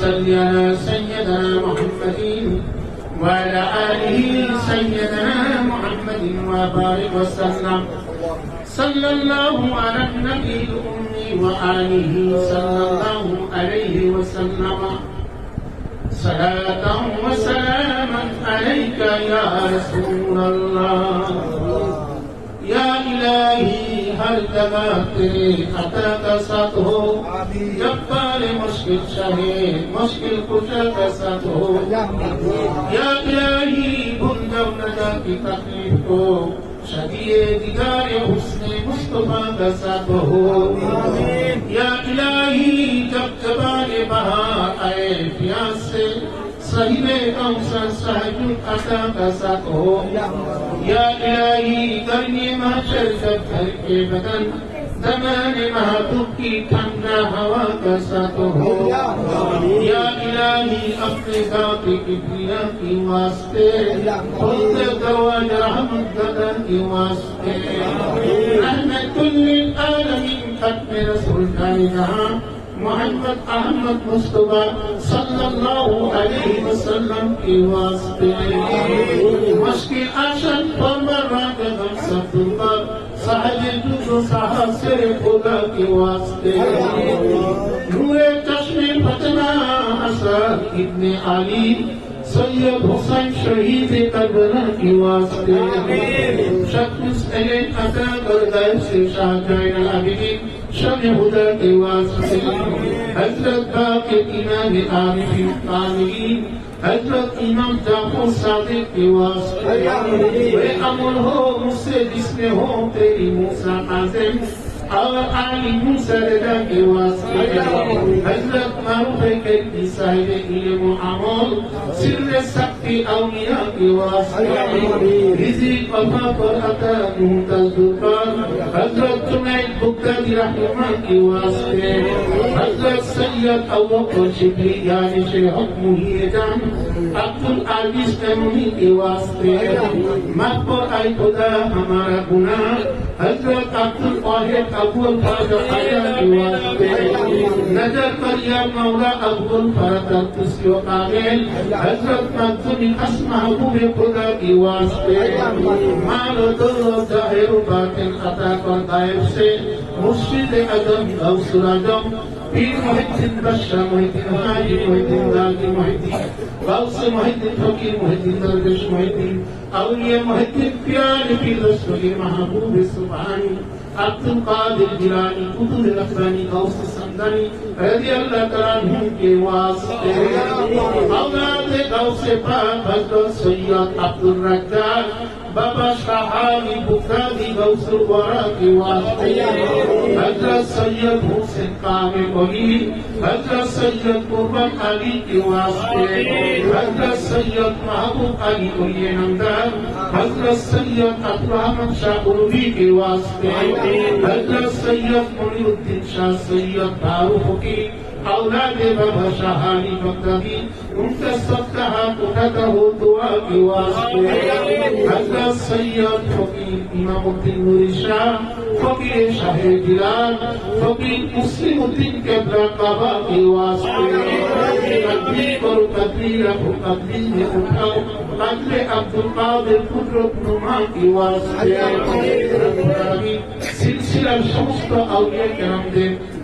صل على سيدنا محمد وعلى آله سيدنا محمد وبارك وسلم. صلى الله على النبي الأمي وآله صلى الله عليه وسلم. صلاة وسلاما عليك يا رسول الله. ہر جگہ تیری عطا کا ساتھ ہو جب پارے مشکل چاہے مشکل کشا کا ساتھ ہو یا الہی بھندم نجا کی تکلیف کو شبیے دیدار حسن مصطفیٰ کا ساتھ ہو یا الہی جب جبان بہار آئے پیاس سے صهيب أوسا سعد أتى فسقه. يا إلهي ذرني محشر شبه كيفة زمان ما تبكي كنا هواك ساته يا إلهي أفضل ذاتي كبرياء کی واسطے خلد دوان رحمت دلہ کی واسطے رحمت للعالمين قد رسول کائنہ محمد احمد مصطفیٰ صلی اللہ علیہ وسلم کی واسطے۔ مشکی اشد پر قدم سب پر۔ سہل جو سہا سے خدا کی واسطے۔ نور چشم پچنا اثر ابن علی۔ سید حسین شہید کربلا کی واسطے۔ شخص اہل قطر گردائب سے شاہ جائن العابدین۔ شمع کے واسطے حضرت باپ امام عارف قانین حضرت امام جعفر صادق کے واسطے۔ بے امر ہو مجھ سے جس میں ہو تیری موسیٰ قاسم alhalin da dagewa sai da hanyar marufai kai bisa da ilimu amon sirri sakti auliya gewa sai da rizi kwafa kwarata nuta zuba hazrat tunai bukka di rahima gewa sai da hazrat sayyad abubakar shibli ya ni shi hukmu hidan abdul aziz tamimi gewa sai da makbar ai kuda hamara guna hazrat abdul طاهر أول فرد بواسطه نظر پر یا مولا أول فرد تسکی و قابل حضرت مقدم اس محبوب خدا کی واسطے مال و دل و ظاہر و باطن عطا کر غائب سے مرشد ادم غوث العظم پیر محی الدین بشرا محی الدین حاجی محی الدین دادی محی الدین غوث محی الدین فقیر محی الدین درویش محی الدین اولیاء محی الدین پیار پیر رسولی محبوب سبحانی عبد القادر جیلانی قطب ربانی غوث سمدانی رضی اللہ تعالیٰ عنہ کے بابا شہانی واسطے حضرت سید حسین سید قربان علی واسطے سید محبوب علی ولی نمدار حضرت سید اکرام شاہ کے واسطے سید ملی شاہ سید دارو کی اولاد بابا کا কি ওয়াসবে হাজরা সৈয়দ ফকির ইমামউদ্দিন নুরি শাহ ফকির শাহে Gillan ফকির মুসলিম উদ্দিন কেবলা কাবা কি ওয়াসবে তকবীর করো তকবীর রাখো তকবীর মে উঠাও লাগলে আব্দুল কাদের পুত্র তোমা কি ওয়াসবে সিলসিলার সমস্ত আউলিয়া কেরামদের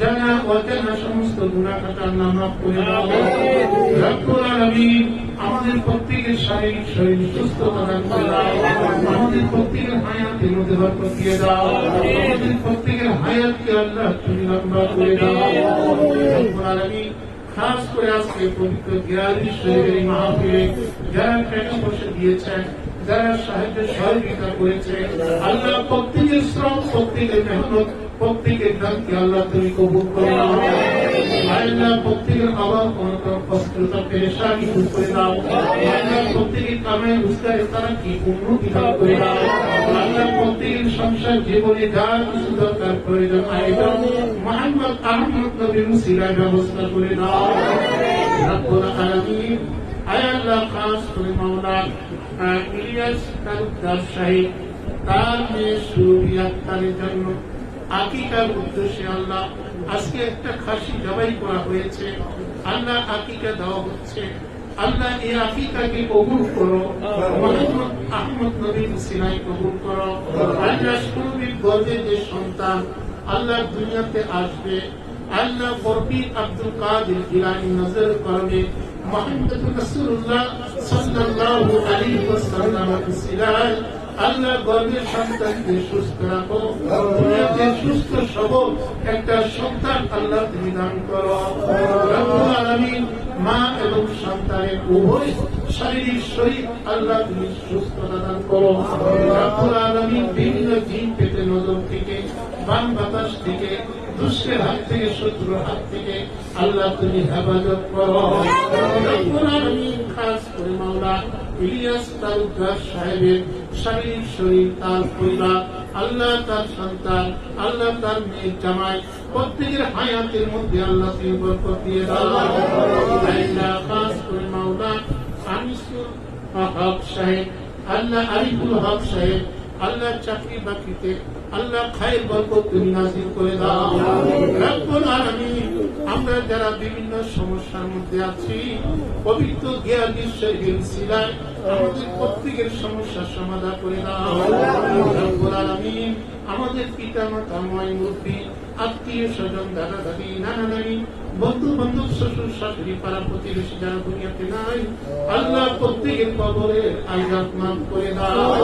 জানা অজানা সমস্ত গুণা খাতা মাফ করে দাও। রব্বুল আলামিন আমাদের প্রত্যেকের শারীরিক শরীর সুস্থতা দান করে দাও। আমাদের সাহায্য সহযোগিতা করেছে আল্লাহ প্রত্যেকের শ্রম, প্রত্যেকের মেহনত প্রত্যেকের দানকে আল্লাহ তুমি কবুল করো? আল্লাহ প্রত্যেকের অনটন কষ্টতা পেরেশানি দূর করে দাও। আল্লাহ প্রত্যেকের কামে রোজগারে তারা কি উন্নতি দান করে দাও। আল্লাহ প্রত্যেকের সংসার জীবনে যা কিছু দরকার প্রয়োজন আয়োজন মোহাম্মদ আহমদ নবীর ব্যবস্থা করে দাও। তার মেয়ে জন্য আকিকার উদ্দেশ্যে আল্লাহ আজকে একটা খাসি জবাই করা হয়েছে। আল্লাহ আকিকা দেওয়া হচ্ছে। আল্লাহ এই আকিকাকে কবুল করো। মোহাম্মদ আহমদ নবীর সিনাই কবুল করো। আল্লাহ সুরভির গর্জে যে সন্তান আল্লাহ দুনিয়াতে আসবে। আল্লাহ বরফিক আব্দুল কাদের জিলানি নজর করবে। মোহাম্মদ রাসূলুল্লাহ সাল্লাল্লাহু আলাইহি ওয়াসাল্লাম সিলাই আল্লাহ গর্বের সন্তানকে সুস্থ রাখো। দুনিয়াতে সুস্থ সবল একটা সন্তান আল্লাহ তুমি দান করো। মা এবং সন্তানের উভয় শারীরিক শরীর আল্লাহ তুমি সুস্থতা দান করো। রব্বুল আলামিন বিভিন্ন জিন পেতে নজর থেকে, বাম বাতাস থেকে, দুষ্টের হাত থেকে, শত্রুর হাত থেকে আল্লাহ তুমি হেফাজত করো। রব্বুল আলামিন খাস করে মাওলা ইলিয়াস তালুকদার সাহেবের শারীরিক শরীর তার পরিবার, আল্লাহ তার সন্তান, আল্লাহ তার মেয়ের জামাই, প্রত্যেকের হায়াতের মধ্যে আল্লাহ দিয়ে দাও। হক সাহেব, আল্লাহ আরিফুল হক সাহেব আল্লাহ চাকরি বাকরিতে আল্লাহ খায়ের বরকত তুমি নাজিল করে দাও। আমরা যারা বিভিন্ন সমস্যার মধ্যে আছি, পবিত্র জ্ঞান ঈশ্বরের শিলায় আমাদের প্রত্যেকের সমস্যার সমাধান করে দাও। রব্বুল আমাদের পিতা মাতা ময় মুরব্বী আত্মীয় স্বজন দাদা দাদি নানা নানি বন্ধু বান্ধব শ্বশুর শাশুড়ি পাড়া প্রতিবেশী যারা দুনিয়াতে নাই, আল্লাহ প্রত্যেকের কবরের আজাদ মাফ করে দাও।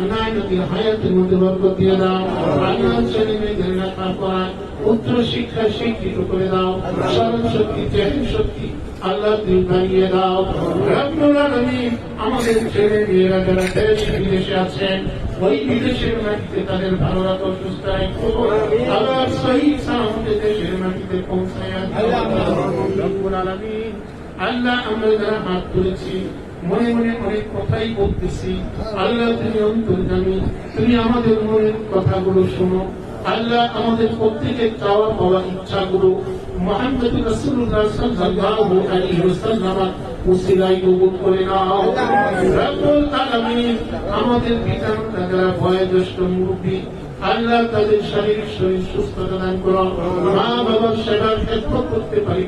আল্লাহ উচ্চ শিক্ষায় শিক্ষিত করে দাও। স্মরণ শক্তি জ্ঞান শক্তি আল্লাহ তুমি বানিয়ে দাও আমাদের ছেলে মেয়েরা যারা দেশ বিদেশে আছেন, ওই বিদেশের মাটিতে তাদের ভালো রাখো, সুস্থ রাখো। সহি সালামতে দেশের মাটিতে পৌঁছায় আল্লাহ। আমরা যারা হাত তুলেছি মনে মনে অনেক কথাই বলতেছি। আল্লাহ, তুমি অন্তর্জামী তুমি আমাদের মনের কথাগুলো শোনো। আল্লাহ আমাদের প্রত্যেকের চাওয়া পাওয়া ইচ্ছাগুলো তাদের শরীর মা বাবার সেবার ক্ষেত্র করতে পারি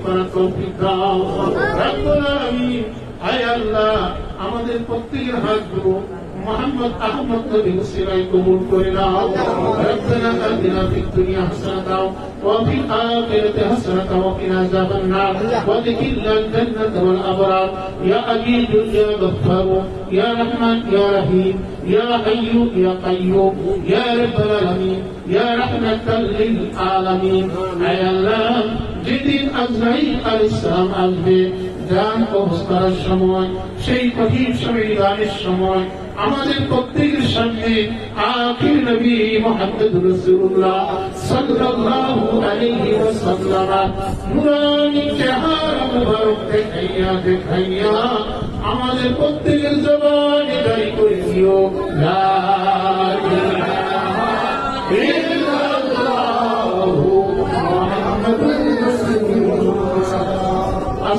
আয় আল্লাহ আমাদের প্রত্যেকের হাতগুলো মোহাম্মদ আহমদ নবীর সেবায় কবুল করে নাও রব্বানা আতিনা ফিদ দুনিয়া হাসানাতাও ওয়া ফিল আখিরাতি হাসানাতাও ওয়া কিনা আযাবান নার ওয়া দিখিলনা আল-জান্নাত ওয়াল আবরার ইয়া আজিজ ইয়া গফফার ইয়া রহমান ইয়া রহিম ইয়া হাইয়্যু ইয়া কাইয়্যুম ইয়া রাব্বাল আলামিন ইয়া রাহমাতাল লিল আলামিন আয় আল্লাহ যেদিন আজরাইল আলাইহিস সালাম আসবে যান কবজ সময়, সেই কঠিন সময় গানের সময়, আমাদের প্রত্যেকের সামনে আখির নবী মোহাম্মদ রাসূলুল্লাহ সাল্লাল্লাহু আলাইহি ওয়াসাল্লাম চেহারা মুবারক দেখাইয়া দেখাইয়া আমাদের প্রত্যেকের জবানে জারি করে দিও। লা